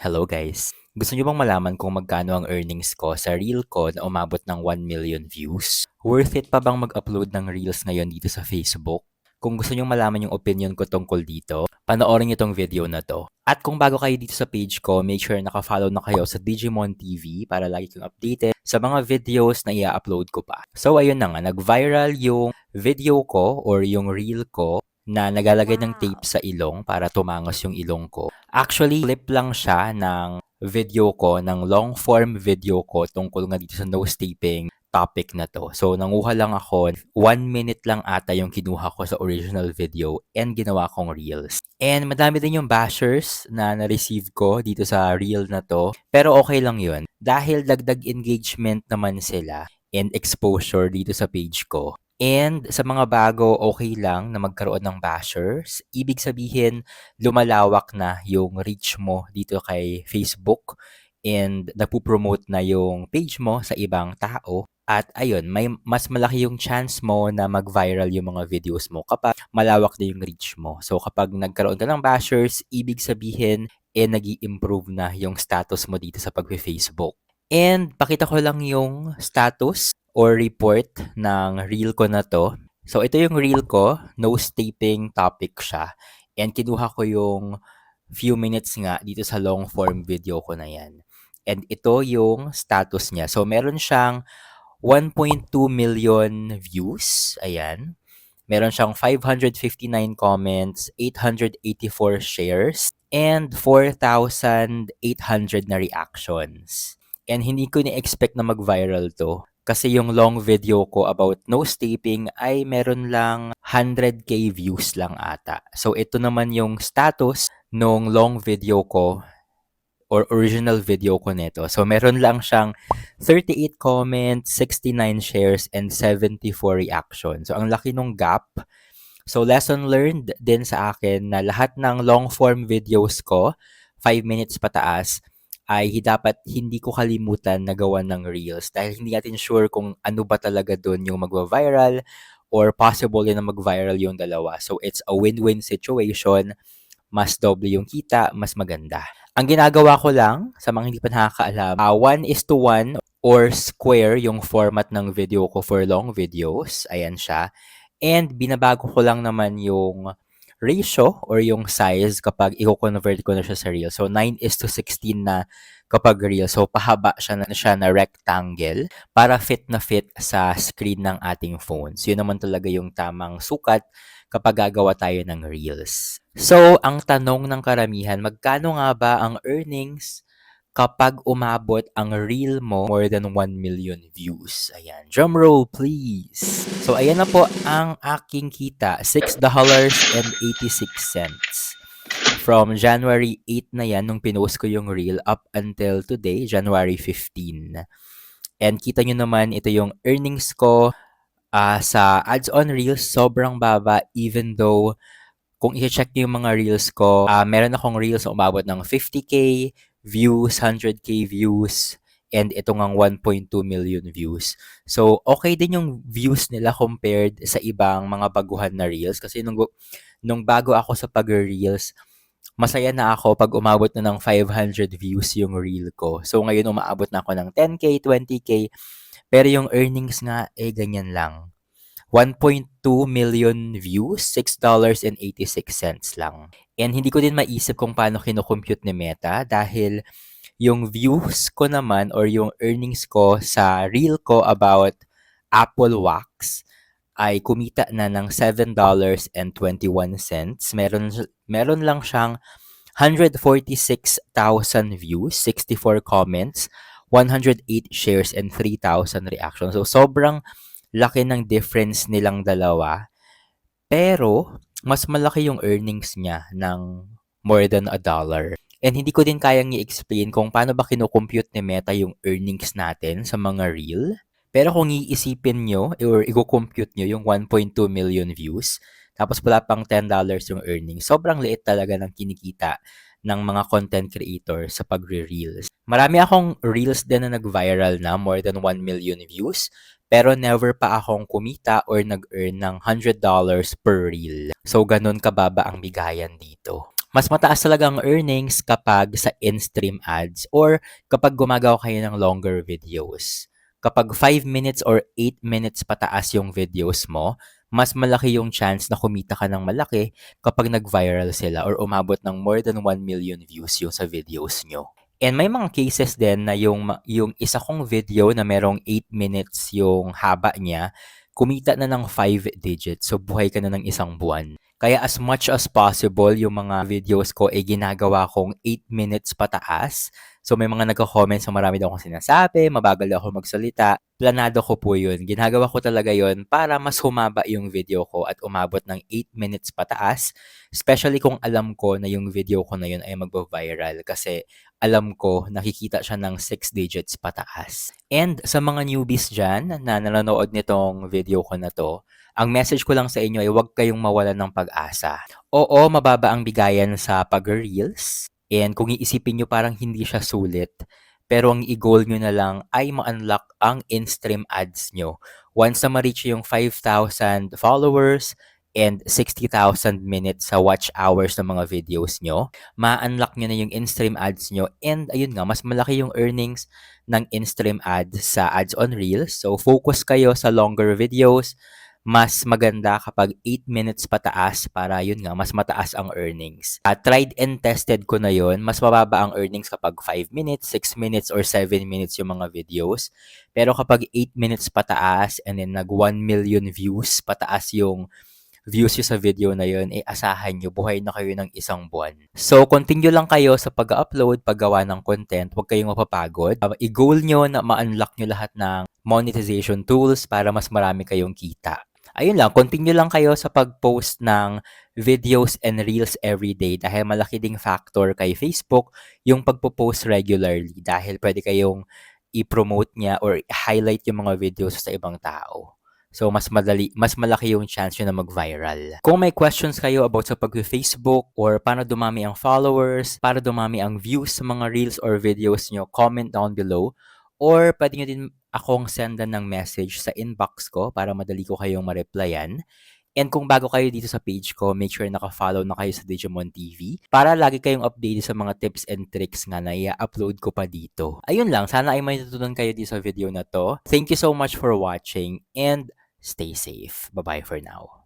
Hello guys! Gusto niyo bang malaman kung magkano ang earnings ko sa reel ko na umabot ng 1 million views? Worth it pa bang mag-upload ng reels ngayon dito sa Facebook? Kung gusto niyo malaman yung opinion ko tungkol dito, panoorin niyo tong video na to. At kung bago kayo dito sa page ko, make sure naka-follow na kayo sa Digimon TV para lagi kang updated sa mga videos na i-upload ko pa. So ayun na nga, nag-viral yung video ko or yung reel ko na nagalagay ng tape sa ilong para tumangos yung ilong ko. Actually, clip lang siya ng video ko, ng long form video ko tungkol nga dito sa nose taping topic na to. So, nanguha lang ako. One minute lang ata yung kinuha ko sa original video and ginawa kong reels. And madami din yung bashers na na-receive ko dito sa reel na to. Pero okay lang yun. Dahil dagdag engagement naman sila and exposure dito sa page ko. And sa mga bago, okay lang na magkaroon ng bashers. Ibig sabihin, lumalawak na yung reach mo dito kay Facebook and napupromote na yung page mo sa ibang tao. At ayun, may mas malaki yung chance mo na mag-viral yung mga videos mo kapag malawak na yung reach mo. So kapag nagkaroon ka ng bashers, ibig sabihin, eh nag improve na yung status mo dito sa pag-Facebook. And pakita ko lang yung status or report ng reel ko na to. So ito yung reel ko, nose taping topic siya. And kinuha ko yung few minutes nga dito sa long form video ko na yan. And ito yung status niya. So meron siyang 1.2 million views. Ayan. Meron siyang 559 comments, 884 shares, and 4,800 na reactions. And hindi ko ni-expect na mag-viral to. Kasi yung long video ko about nose taping ay meron lang 100k views lang ata. So ito naman yung status nung long video ko or original video ko nito. So meron lang siyang 38 comments, 69 shares, and 74 reactions. So ang laki nung gap. So lesson learned din sa akin na lahat ng long form videos ko, 5 minutes pataas, ay dapat hindi ko kalimutan na gawa ng reels dahil hindi natin sure kung ano ba talaga doon yung magva-viral or possible na mag-viral yung dalawa. So it's a win-win situation. Mas doble yung kita, mas maganda. Ang ginagawa ko lang, sa mga hindi pa nakakaalam, uh, one is to one or square yung format ng video ko for long videos. Ayan siya. And binabago ko lang naman yung ratio or yung size kapag i-convert ko na siya sa real. So 9 is to 16 na kapag real. So pahaba siya na siya na rectangle para fit na fit sa screen ng ating phone. So yun naman talaga yung tamang sukat kapag gagawa tayo ng reels. So, ang tanong ng karamihan, magkano nga ba ang earnings kapag umabot ang reel mo more than 1 million views? Ayan, drum roll please. So, ayan na po ang aking kita, $6.86 from January 8 na yan nung pinost ko yung reel up until today, January 15. And kita nyo naman, ito yung earnings ko uh, sa ads on reels, sobrang baba even though kung i-check niyo yung mga reels ko, uh, meron akong reels na umabot ng 50k views, 100k views, and ito ngang 1.2 million views. So, okay din yung views nila compared sa ibang mga baguhan na reels. Kasi nung, nung bago ako sa pag-reels, masaya na ako pag umabot na ng 500 views yung reel ko. So, ngayon umaabot na ako ng 10k, 20k, pero yung earnings nga, eh, ganyan lang. 1.2 million views, $6.86 lang. And hindi ko din maisip kung paano kinocompute ni Meta dahil yung views ko naman or yung earnings ko sa reel ko about Apple Wax ay kumita na ng $7.21. Meron, meron lang siyang 146,000 views, 64 comments, 108 shares, and 3,000 reactions. So, sobrang laki ng difference nilang dalawa. Pero, mas malaki yung earnings niya ng more than a dollar. And hindi ko din kayang i-explain kung paano ba kinocompute ni Meta yung earnings natin sa mga reel. Pero kung iisipin nyo or i-compute nyo yung 1.2 million views, tapos wala pang $10 yung earnings, sobrang liit talaga ng kinikita ng mga content creator sa pagre-reels. Marami akong reels din na nag-viral na, more than 1 million views, pero never pa akong kumita or nag-earn ng $100 per reel. So, ganun kababa ang bigayan dito. Mas mataas talaga ang earnings kapag sa in-stream ads or kapag gumagawa kayo ng longer videos. Kapag 5 minutes or 8 minutes pataas yung videos mo, mas malaki yung chance na kumita ka ng malaki kapag nag-viral sila or umabot ng more than 1 million views yung sa videos nyo. And may mga cases din na yung, yung isa kong video na merong 8 minutes yung haba niya, kumita na ng 5 digits. So, buhay ka na ng isang buwan. Kaya as much as possible, yung mga videos ko ay ginagawa kong 8 minutes pataas. So, may mga nagko-comment sa marami daw akong sinasabi, mabagal daw ako magsalita. Planado ko po yun. Ginagawa ko talaga yun para mas humaba yung video ko at umabot ng 8 minutes pataas. Especially kung alam ko na yung video ko na yun ay magbo-viral kasi alam ko nakikita siya ng 6 digits pataas. And sa mga newbies dyan na nanonood nitong video ko na to, ang message ko lang sa inyo ay huwag kayong mawalan ng pag-asa. Oo, mababa ang bigayan sa pag-reels. And kung iisipin nyo parang hindi siya sulit, pero ang i-goal nyo na lang ay ma-unlock ang in-stream ads nyo. Once na ma-reach yung 5,000 followers and 60,000 minutes sa watch hours ng mga videos nyo, ma-unlock nyo na yung in-stream ads nyo and ayun nga, mas malaki yung earnings ng in-stream ads sa ads on Reels. So focus kayo sa longer videos, mas maganda kapag 8 minutes pataas para yun nga, mas mataas ang earnings. At tried and tested ko na yun, mas mababa ang earnings kapag 5 minutes, 6 minutes, or 7 minutes yung mga videos. Pero kapag 8 minutes pataas and then nag 1 million views, pataas yung views nyo sa video na yun, eh asahan nyo, buhay na kayo ng isang buwan. So, continue lang kayo sa pag-upload, paggawa ng content, huwag kayong mapapagod. Uh, i-goal nyo na ma-unlock nyo lahat ng monetization tools para mas marami kayong kita ayun lang, continue lang kayo sa pag-post ng videos and reels every day dahil malaki ding factor kay Facebook yung pagpo-post regularly dahil pwede kayong i-promote niya or highlight yung mga videos sa ibang tao. So, mas madali, mas malaki yung chance yun na mag-viral. Kung may questions kayo about sa pag-Facebook or paano dumami ang followers, para dumami ang views sa mga reels or videos nyo, comment down below. Or pwede nyo din akong sendan ng message sa inbox ko para madali ko kayong ma-replyan. And kung bago kayo dito sa page ko, make sure naka-follow na kayo sa Digimon TV para lagi kayong updated sa mga tips and tricks nga na i-upload ko pa dito. Ayun lang, sana ay may natutunan kayo dito sa video na to. Thank you so much for watching and stay safe. Bye-bye for now.